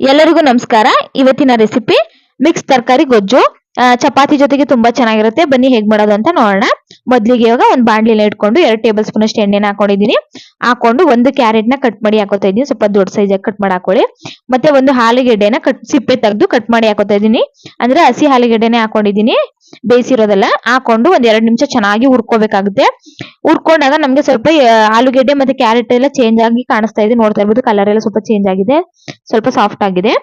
ಎಲ್ಲರಿಗೂ ನಮಸ್ಕಾರ. ಇವತ್ತಿನ ರೆಸಿಪಿ ಮಿಕ್ಸ್ ತರಕಾರಿ ಗೊಜ್ಜು ಚಪಾತಿ ಜೊತೆಗೆ ತುಂಬಾ ಚೆನ್ನಾಗಿರುತ್ತೆ. ಬನ್ನಿ ಹೇಗ್ ಮಾಡೋದು ಅಂತ ನೋಡೋಣ. ಮೊದ್ಲಿಗೆ ಇವಾಗ ಒಂದ್ ಬಾಂಡ್ಲಿನ ಇಟ್ಕೊಂಡು ಎರಡು ಟೇಬಲ್ ಸ್ಪೂನ್ ಅಷ್ಟು ಎಣ್ಣೆನ ಹಾಕೊಂಡಿದೀನಿ ಹಾಕೊಂಡು ಒಂದು ಕ್ಯಾರೆಟ್ನ ಕಟ್ ಮಾಡಿ ಹಾಕೋತಾ ಇದೀನಿ ಸ್ವಲ್ಪ ದೊಡ್ಡ ಸೈಜ್ ಕಟ್ ಮಾಡಿ ಹಾಕೊಳ್ಳಿ. ಮತ್ತೆ ಒಂದು ಹಾಲಿಗೆಡ್ಡೆನ ಕಟ್ ಸಿಪ್ಪೆ ತೆಗೆದು ಕಟ್ ಮಾಡಿ ಹಾಕೋತಾ ಇದೀನಿ ಅಂದ್ರೆ ಹಸಿ ಹಾಲಿಗೆಡ್ಡೆನೆ ಹಾಕೊಂಡಿದೀನಿ ಬೇಯಿಸಿರೋದೆಲ್ಲ ಹಾಕೊಂಡು ಒಂದ್ ಎರಡ್ ನಿಮಿಷ ಚೆನ್ನಾಗಿ ಹುರ್ಕೋಬೇಕಾಗುತ್ತೆ. ಹುರ್ಕೊಂಡಾಗ ನಮ್ಗೆ ಸ್ವಲ್ಪ ಆಲೂಗೆಡ್ಡೆ ಮತ್ತೆ ಕ್ಯಾರೆಟ್ ಎಲ್ಲ ಚೇಂಜ್ ಆಗಿ ಕಾಣಿಸ್ತಾ ಇದೆ. ನೋಡ್ತಾ ಇರ್ಬೋದು ಕಲರ್ ಎಲ್ಲ ಸ್ವಲ್ಪ ಚೇಂಜ್ ಆಗಿದೆ. ಸ್ವಲ್ಪ ಸಾಫ್ಟ್ ಆಗಿದೆ.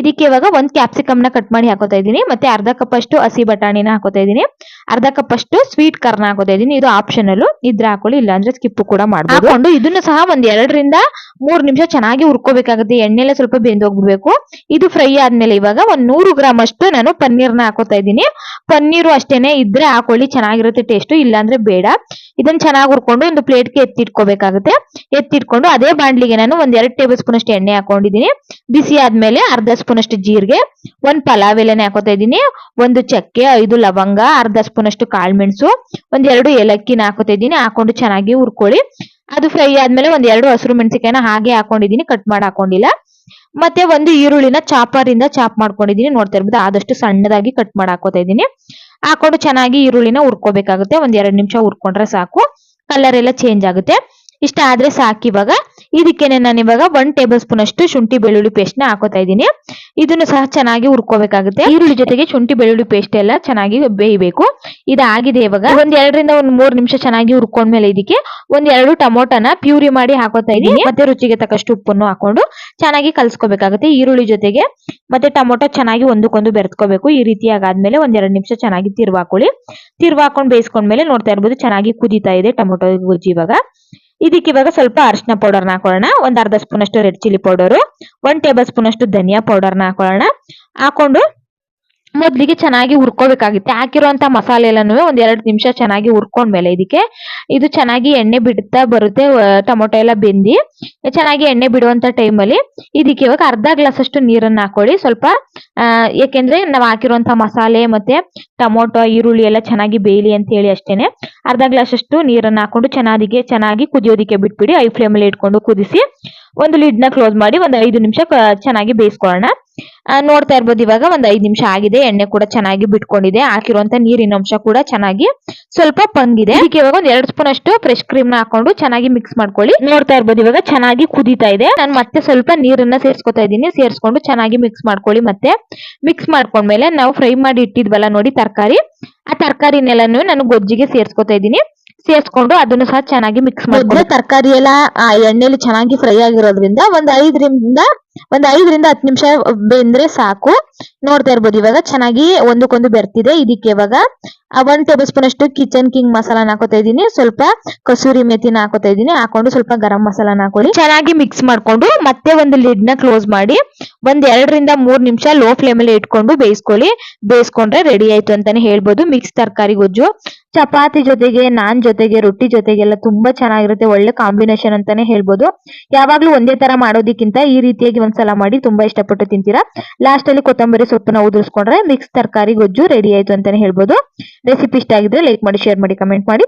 ಇದಕ್ಕೆ ಇವಾಗ ಒಂದ್ ಕ್ಯಾಪ್ಸಿಕಮ್ನ ಕಟ್ ಮಾಡಿ ಹಾಕೋತಾ ಇದೀನಿ ಮತ್ತೆ ಅರ್ಧ ಕಪ್ ಅಷ್ಟು ಹಸಿ ಬಟಾಣಿನ ಹಾಕೋತಾ ಇದೀನಿ ಅರ್ಧ ಕಪ್ ಅಷ್ಟು ಸ್ವೀಟ್ ಕಾರ್ನ್ ಹಾಕೋತಾ ಇದೀನಿ ಇದು ಆಪ್ಷನಲ್ ಇದ್ರೆ ಹಾಕೊಳ್ಳಿ ಇಲ್ಲ ಅಂದ್ರೆ ಸ್ಕಿಪ್ ಕೂಡ ಮಾಡ್ಬೋದು. ಹಾಕೊಂಡು ಇದನ್ನು ಸಹ ಒಂದ್ ಎರಡರಿಂದ ಮೂರ್ ನಿಮಿಷ ಚೆನ್ನಾಗಿ ಹುರ್ಕೋಬೇಕಾಗುತ್ತೆ. ಎಣ್ಣೆಲೆ ಸ್ವಲ್ಪ ಬೆಂದೋಗ್ಬೇಕು ಇದು ಫ್ರೈ ಆದ್ಮೇಲೆ ಇವಾಗ ಒಂದ್ ನೂರು ಗ್ರಾಮ್ ಅಷ್ಟು ನಾನು ಪನ್ನೀರ್ನ ಹಾಕೋತಾ ಇದ್ದೀನಿ. ಪನ್ನೀರು ಅಷ್ಟೇನೆ ಇದ್ರೆ ಹಾಕೊಳ್ಳಿ ಚೆನ್ನಾಗಿರುತ್ತೆ ಟೇಸ್ಟ್ ಇಲ್ಲ ಅಂದ್ರೆ ಬೇಡ. ಇದನ್ನ ಚೆನ್ನಾಗಿ ಹುರ್ಕೊಂಡು ಒಂದು ಪ್ಲೇಟ್ಗೆ ಎತ್ತಿಟ್ಕೋಬೇಕಾಗುತ್ತೆ. ಎತ್ತಿಟ್ಕೊಂಡು ಅದೇ ಬಾಂಡ್ಲಿಗೆ ನಾನು ಒಂದ್ ಎರಡು ಟೇಬಲ್ ಸ್ಪೂನ್ ಅಷ್ಟು ಎಣ್ಣೆ ಹಾಕೊಂಡಿದೀನಿ ಬಿಸಿ ಆದ್ಮೇಲೆ ಅರ್ಧ ಸ್ಪೂನ್ ಅಷ್ಟು ಜೀರಿಗೆ ಒಂದ್ ಪಲಾವ್ ಎಲೆನೆ ಹಾಕೋತಾ ಇದೀನಿ ಒಂದು ಚಕ್ಕೆ ಐದು ಲವಂಗ ಅರ್ಧ ಸ್ಪೂನ್ ಅಷ್ಟು ಕಾಳ್ಮೆಣಸು ಒಂದ್ ಎರಡು ಏಲಕ್ಕಿನ ಹಾಕೋತಾ ಇದ್ದೀನಿ ಹಾಕೊಂಡು ಚೆನ್ನಾಗಿ ಹುರ್ಕೊಳ್ಳಿ. ಅದು ಫ್ರೈ ಆದ್ಮೇಲೆ ಒಂದ್ ಎರಡು ಹಸಿರು ಮೆಣಸಿಕಾಯಿನ ಹಾಗೆ ಹಾಕೊಂಡಿದೀನಿ ಕಟ್ ಮಾಡಿ ಹಾಕೊಂಡಿಲ್ಲ. ಮತ್ತೆ ಒಂದು ಈರುಳ್ಳಿನ ಚಾಪರ್ ಇಂದ ಚಾಪ್ ಮಾಡ್ಕೊಂಡಿದೀನಿ ನೋಡ್ತಾ ಇರ್ಬೋದು, ಆದಷ್ಟು ಸಣ್ಣದಾಗಿ ಕಟ್ ಮಾಡಿ ಹಾಕೋತಾ ಇದ್ದೀನಿ. ಹಾಕೊಂಡು ಚೆನ್ನಾಗಿ ಈರುಳ್ಳಿನ ಹುರ್ಕೋಬೇಕಾಗುತ್ತೆ, ಒಂದ್ ಎರಡ್ ನಿಮಿಷ ಹುರ್ಕೊಂಡ್ರೆ ಸಾಕು. ಕಲರ್ ಎಲ್ಲ ಚೇಂಜ್ ಆಗುತ್ತೆ. ಇಷ್ಟ ಆದ್ರೆ ಸಾಕು ಇವಾಗ. ಇದಕ್ಕೇನೆ ನಾನು ಇವಾಗ ಒನ್ ಟೇಬಲ್ ಸ್ಪೂನ್ ಅಷ್ಟು ಶುಂಠಿ ಬೆಳ್ಳುಳ್ಳಿ ಪೇಸ್ಟ್ನ ಹಾಕೋತಾ ಇದ್ದೀನಿ. ಇದನ್ನು ಸಹ ಚೆನ್ನಾಗಿ ಹುರ್ಕೋಬೇಕಾಗುತ್ತೆ. ಈರುಳ್ಳಿ ಜೊತೆಗೆ ಶುಂಠಿ ಬೆಳ್ಳುಳ್ಳಿ ಪೇಸ್ಟ್ ಎಲ್ಲ ಚೆನ್ನಾಗಿ ಬೇಯಬೇಕು. ಇದಾಗಿದೆ ಇವಾಗ. ಒಂದ್ ಎರಡರಿಂದ ಒಂದ್ ಮೂರ್ ನಿಮಿಷ ಚೆನ್ನಾಗಿ ಹುರ್ಕೊಂಡ್ಮೇಲೆ ಇದಕ್ಕೆ ಒಂದ್ ಎರಡು ಟೊಮೊಟೊನ ಪ್ಯೂರಿ ಮಾಡಿ ಹಾಕೋತಾ ಇದೀನಿ ಮತ್ತೆ ರುಚಿಗೆ ತಕ್ಕಷ್ಟು ಉಪ್ಪನ್ನು ಹಾಕೊಂಡು ಚೆನ್ನಾಗಿ ಕಲ್ಸ್ಕೋಬೇಕಾಗುತ್ತೆ. ಈರುಳ್ಳಿ ಜೊತೆಗೆ ಮತ್ತೆ ಟೊಮೊಟೊ ಚೆನ್ನಾಗಿ ಒಂದಕ್ಕೊಂದು ಬೆರೆತ್ಕೋಬೇಕು. ಈ ರೀತಿಯಾಗಿ ಆದ್ಮೇಲೆ ಒಂದ್ ಎರಡು ನಿಮಿಷ ಚೆನ್ನಾಗಿ ತಿರ್ವಾಕೊಳ್ಳಿ. ಹಾಕೊಳ್ಳಿ ತಿರ್ವ್ ಹಾಕೊಂಡ್ ಬೇಯಿಸ್ಕೊಂಡ್ಮೇಲೆ ನೋಡ್ತಾ ಇರ್ಬೋದು ಚೆನ್ನಾಗಿ ಕುದೀತಾ ಇದೆ ಟೊಮೊಟೊ ಗೊಜ್ಜು ಇವಾಗ. ಇದಕ್ಕೆ ಇವಾಗ ಸ್ವಲ್ಪ ಅರಿಶಿನ ಪೌಡರ್ನ ಹಾಕೊಳ್ಳೋಣ. ಒಂದು ಅರ್ಧ ಸ್ಪೂನ್ ಅಷ್ಟು ರೆಡ್ ಚಿಲ್ಲಿ ಪೌಡರ್ ಒಂದ್ ಟೇಬಲ್ ಸ್ಪೂನ್ ಅಷ್ಟು ಧನಿಯಾ ಪೌಡರ್ನ ಹಾಕೊಳ್ಳೋಣ. ಹಾಕೊಂಡು ಮೊದ್ಲಿಗೆ ಚೆನ್ನಾಗಿ ಹುರ್ಕೋಬೇಕಾಗುತ್ತೆ. ಹಾಕಿರುವಂತ ಮಸಾಲೆ ಎಲ್ಲಾನು ಒಂದ್ ಎರಡ್ ನಿಮಿಷ ಚೆನ್ನಾಗಿ ಹುರ್ಕೊಂಡ್ಮೇಲೆ ಇದಕ್ಕೆ. ಇದು ಚೆನ್ನಾಗಿ ಎಣ್ಣೆ ಬಿಡ್ತಾ ಬರುತ್ತೆ ಟೊಮೊಟೊ ಎಲ್ಲ ಬೆಂದಿ. ಚೆನ್ನಾಗಿ ಎಣ್ಣೆ ಬಿಡುವಂತ ಅಲ್ಲಿ ಇದಕ್ಕೆ ಇವಾಗ ಅರ್ಧ ಗ್ಲಾಸ್ ಅಷ್ಟು ನೀರನ್ನ ಹಾಕೊಳ್ಳಿ. ಸ್ವಲ್ಪ ಏಕೆಂದ್ರೆ ನಾವ್ ಹಾಕಿರುವಂತ ಮಸಾಲೆ ಮತ್ತೆ ಟೊಮೊಟೊ, ಈರುಳ್ಳಿ ಎಲ್ಲ ಚೆನ್ನಾಗಿ ಬೇಯಲಿ ಅಂತ ಹೇಳಿ ಅಷ್ಟೇನೆ. ಅರ್ಧ ಗ್ಲಾಸ್ ಅಷ್ಟು ನೀರನ್ನ ಹಾಕೊಂಡು ಚೆನ್ನಾಗಿ ಚೆನ್ನಾಗಿ ಕುದಿಯೋದಿಕ್ಕೆ ಬಿಟ್ಬಿಡಿ. ಐ ಫ್ಲೇಮ್ ಅಲ್ಲಿ ಇಟ್ಕೊಂಡು ಕುದಿಸಿ ಒಂದು ಲಿಡ್ನ ಕ್ಲೋಸ್ ಮಾಡಿ ಒಂದು ಐದು ನಿಮಿಷ ಚೆನ್ನಾಗಿ ಬೇಯಿಸ್ಕೊಳ್ಳೋಣ. ನೋಡ್ತಾ ಇರ್ಬೋದು. ಇವಾಗ ಒಂದ್ ಐದ್ ನಿಮಿಷ ಆಗಿದೆ. ಎಣ್ಣೆ ಕೂಡ ಚೆನ್ನಾಗಿ ಬಿಟ್ಕೊಂಡಿದೆ. ಹಾಕಿರುವಂತ ನೀರಿನ ಅಂಶ ಕೂಡ ಚೆನ್ನಾಗಿ ಸ್ವಲ್ಪ ಪಂಗಿದೆ. ಅದಕ್ಕೆ ಇವಾಗ ಒಂದ್ ಎರಡ್ ಸ್ಪೂನ್ ಅಷ್ಟು ಫ್ರೆಶ್ ಕ್ರೀಮ್ನ ಹಾಕೊಂಡು ಚೆನ್ನಾಗಿ ಮಿಕ್ಸ್ ಮಾಡ್ಕೊಳ್ಳಿ. ನೋಡ್ತಾ ಇರ್ಬೋದು. ಇವಾಗ ಚೆನ್ನಾಗಿ ಕುದೀತಾ ಇದೆ. ನಾನು ಮತ್ತೆ ಸ್ವಲ್ಪ ನೀರನ್ನ ಸೇರ್ಸ್ಕೊತಾ ಇದ್ದೀನಿ. ಸೇರ್ಸ್ಕೊಂಡು ಚೆನ್ನಾಗಿ ಮಿಕ್ಸ್ ಮಾಡ್ಕೊಳ್ಳಿ ಮತ್ತೆ. ಮಿಕ್ಸ್ ಮಾಡ್ಕೊಂಡ್ಮೇಲೆ ನಾವು ಫ್ರೈ ಮಾಡಿ ಇಟ್ಟಿದ್ವಲ್ಲ ನೋಡಿ ತರಕಾರಿ. ಆ ತರಕಾರಿನೆಲ್ಲನೂ ನಾನು ಗೊಜ್ಜಿಗೆ ಸೇರ್ಸ್ಕೊತಾ ಇದ್ದೀನಿ. ಸೇರ್ಸ್ಕೊಂಡು ಅದನ್ನು ಸಹ ಚೆನ್ನಾಗಿ ಮಿಕ್ಸ್ ಮಾಡ್ಕೊಂಡು ತರಕಾರಿ ಎಲ್ಲ ಆ ಎಣ್ಣೆಲಿ ಚೆನ್ನಾಗಿ ಫ್ರೈ ಆಗಿರೋದ್ರಿಂದ ಒಂದ್ ಐದರಿಂದ ಒಂದ್ ಐದರಿಂದ ಹತ್ತು ನಿಮಿಷ ಬೆಂದ್ರೆ ಸಾಕು. ನೋಡ್ತಾ ಇರ್ಬೋದು ಇವಾಗ ಚೆನ್ನಾಗಿ ಒಂದಕ್ಕೊಂದು ಬೆರ್ತಿದೆ. ಇದಕ್ಕೆ ಇವಾಗ ಒಂದ್ ಟೇಬಲ್ ಸ್ಪೂನ್ ಅಷ್ಟು ಕಿಚನ್ ಕಿಂಗ್ ಮಸಾಲಾನ ಹಾಕೋತಾ ಇದೀನಿ ಸ್ವಲ್ಪ ಕಸೂರಿ ಮೆಥಿನ ಹಾಕೋತಾ ಇದೀನಿ ಹಾಕೊಂಡು ಸ್ವಲ್ಪ ಗರಂ ಮಸಾಲಾನ ಹಾಕೊಳ್ಳಿ. ಚೆನ್ನಾಗಿ ಮಿಕ್ಸ್ ಮಾಡ್ಕೊಂಡು ಮತ್ತೆ ಒಂದು ಲಿಡ್ನ ಕ್ಲೋಸ್ ಮಾಡಿ ಒಂದ್ ಎರಡರಿಂದ ಮೂರ್ ನಿಮಿಷ ಲೋ ಫ್ಲೇಮ್ ಅಲ್ಲಿ ಇಟ್ಕೊಂಡು ಬೇಯಿಸ್ಕೊಳ್ಳಿ. ಬೇಯಿಸ್ಕೊಂಡ್ರೆ ರೆಡಿ ಆಯ್ತು ಅಂತಾನೆ ಹೇಳ್ಬೋದು. ಮಿಕ್ಸ್ ತರಕಾರಿ, ಗೊಜ್ಜು, ಚಪಾತಿ ಜೊತೆಗೆ, ನಾನ್ ಜೊತೆಗೆ, ರೊಟ್ಟಿ ಜೊತೆಗೆಲ್ಲ ತುಂಬಾ ಚೆನ್ನಾಗಿರುತ್ತೆ. ಒಳ್ಳೆ ಕಾಂಬಿನೇಷನ್ ಅಂತಾನೆ ಹೇಳ್ಬೋದು. ಯಾವಾಗ್ಲೂ ಒಂದೇ ತರ ಮಾಡೋದಕ್ಕಿಂತ ಈ ರೀತಿಯಾಗಿ ಒಂದ್ಸಲ ಮಾಡಿ ತುಂಬಾ ಇಷ್ಟಪಟ್ಟು ತಿಂತೀರಾ? ಲಾಸ್ಟ್ ಅಲ್ಲಿ ಕೊತ್ತಂಬರಿ ಸೊಪ್ಪನ್ನ ಉದುರಿಸ್ಕೊಂಡ್ರೆ ಮಿಕ್ಸ್ ತರಕಾರಿ ಗೊಜ್ಜು ರೆಡಿ ಆಯ್ತು ಅಂತಾನೆ ಹೇಳ್ಬೋದು. ರೆಸಿಪಿ ಇಷ್ಟ ಆಗಿದ್ರೆ ಲೈಕ್ ಮಾಡಿ ಶೇರ್ ಮಾಡಿ ಕಮೆಂಟ್ ಮಾಡಿ.